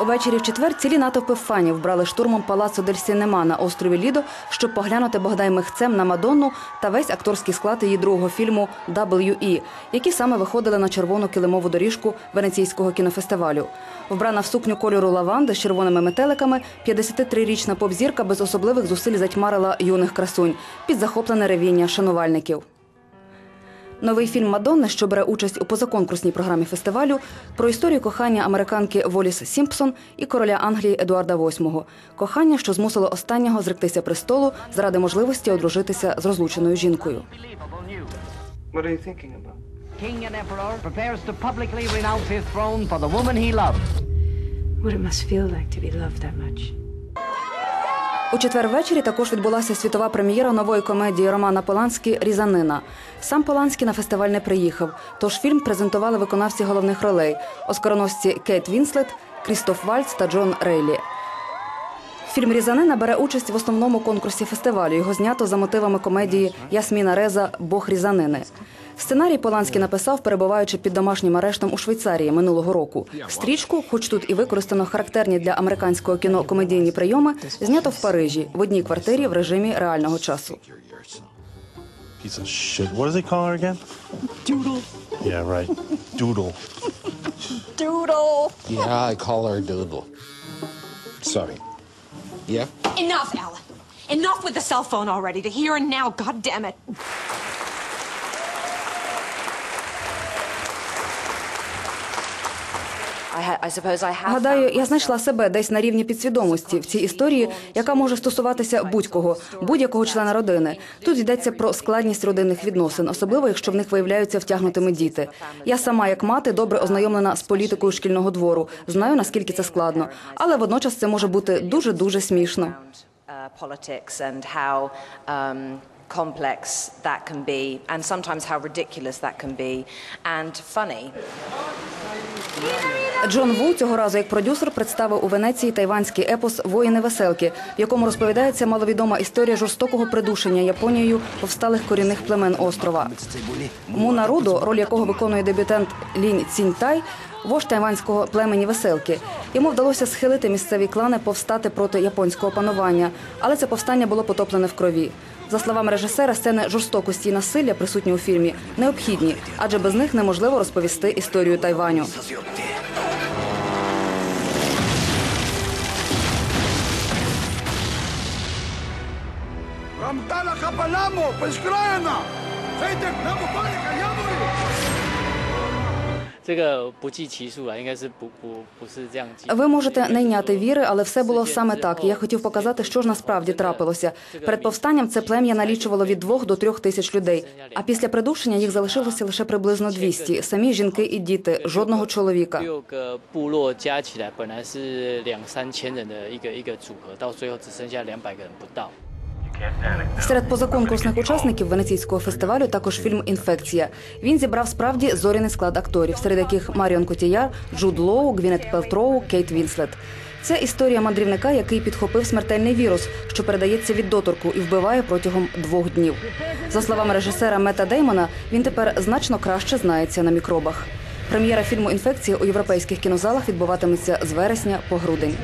Увечері в четвер цілі натовпи фанів брали штурмом палацу Дель Сінема на острові Лідо, щоб поглянути Богдай михцем на Мадонну та весь акторський склад її другого фільму «W.E», які саме виходили на червону килимову доріжку венеційського кінофестивалю. Вбрана в сукню кольору лаванди з червоними метеликами, 53-річна поп-зірка без особливих зусиль затьмарила юних красунь під захоплене ревіння шанувальників. Новий фільм Мадонни, що бере участь у позаконкурсній програмі фестивалю, про історію кохання американки Воліс Сімпсон і короля Англії Едуарда VIII. Кохання, що змусило останнього зректися престолу заради можливості одружитися з розлученою жінкою. What it must feel like to be loved that much. У четвер ввечері також відбулася світова прем'єра нової комедії Романа Поланські Різанина. Сам Поланський на фестиваль не приїхав, тож фільм презентували виконавці головних ролей оскароносці Кейт Вінслет, Крістоф Вальц та Джон Рейлі. Фільм Різанина бере участь в основному конкурсі фестивалю. Його знято за мотивами комедії Ясміна Реза Бог різанини. Сценарій Поланський написав, перебуваючи під домашнім арештом у Швейцарії минулого року. Стрічку, хоч тут і використано характерні для американського кіно комедійні прийоми, знято в Парижі в одній квартирі в режимі реального часу. Sorry. Yeah? Enough, Alan. Enough with the cell phone already. To here and now, God damn it. Гадаю, я знайшла себе десь на рівні підсвідомості в цій історії, яка може стосуватися будь-кого, будь-якого члена родини. Тут йдеться про складність родинних відносин, особливо якщо в них виявляються втягнутими діти. Я сама, як мати, добре ознайомлена з політикою шкільного двору. Знаю наскільки це складно, але водночас це може бути дуже дуже смішно. uh, um, complex that can be, and sometimes how ridiculous that can be, and funny. Джон Ву цього разу як продюсер представив у Венеції тайванський епос Воїни веселки, в якому розповідається маловідома історія жорстокого придушення Японією повсталих корінних племен острова. Муна Рудо, роль якого виконує дебютант Лінь Ціньтай, вождь тайванського племені веселки. Йому вдалося схилити місцеві клани повстати проти японського панування, але це повстання було потоплене в крові. За словами режисера, сцени жорстокості і насилля, присутні у фільмі, необхідні, адже без них неможливо розповісти історію Тайваню. Рамтана Хапаламо, Пешкраяна! Фейтек, Наму Паника, Ямури! Ви можете не йняти віри, але все було саме так. Я хотів показати, що ж насправді трапилося. Перед повстанням це плем'я налічувало від двох до трьох тисяч людей. А після придушення їх залишилося лише приблизно 200. Самі жінки і діти, жодного чоловіка. Серед позаконкурсних учасників венеційського фестивалю також фільм Інфекція. Він зібрав справді зоряний склад акторів, серед яких Маріон Котіяр, Джуд Лоу, Гвінет Пелтроу, Кейт Вінслет. Це історія мандрівника, який підхопив смертельний вірус, що передається від доторку і вбиває протягом двох днів. За словами режисера Мета Деймона, він тепер значно краще знається на мікробах. Прем'єра фільму Інфекція у європейських кінозалах відбуватиметься з вересня по грудень.